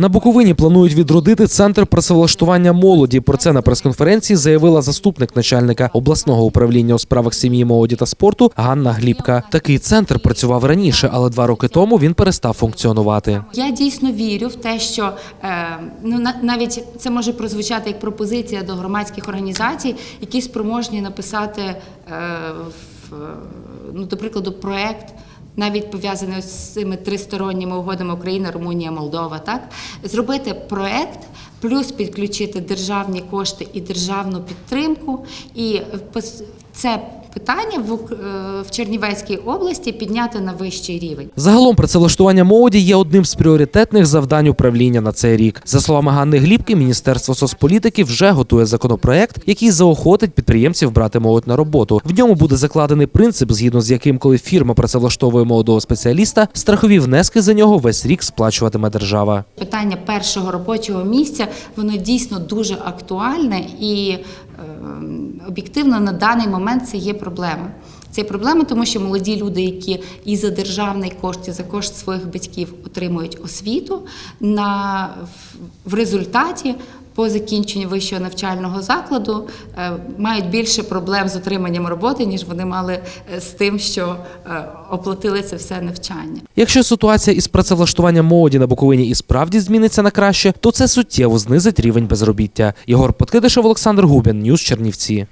На Буковині планують відродити центр працевлаштування молоді. Про це на прес-конференції заявила заступник начальника обласного управління у справах сім'ї, молоді та спорту Ганна Глібка. Такий центр працював раніше, але два роки тому він перестав функціонувати. Я дійсно вірю в те, що е, ну на- навіть це може прозвучати як пропозиція до громадських організацій, які спроможні написати, е, е, ну, до прикладу, проект. Навіть пов'язане з цими тристоронніми угодами Україна, Румунія, Молдова, так? Зробити проект, плюс підключити державні кошти і державну підтримку, і це питання в, е, в Чернівецькій області підняти на вищий рівень. Загалом працевлаштування молоді є одним з пріоритетних завдань управління на цей рік. За словами Ганни Глібки, Міністерство соцполітики вже готує законопроект, який заохотить підприємців брати молодь на роботу. В ньому буде закладений принцип, згідно з яким, коли фірма працевлаштовує молодого специаліста, страхові внески за нього весь рік сплачуватиме держава. Питання першого робочого місця воно дійсно дуже актуальне і е, об'єктивно на даний момент це є проблема. Це проблема, тому що молоді люди, які і за державний кошт, і за кошт своїх батьків отримують освіту, на, в- результаті по закінченню вищого навчального закладу е, мають більше проблем з отриманням роботи, ніж вони мали е, з тим, що е, оплатили це все навчання. Якщо ситуація із працевлаштуванням молоді на Буковині і справді зміниться на краще, то це суттєво знизить рівень безробіття. Єгор Подкидишев, Олександр Губін, Ньюс Чернівці.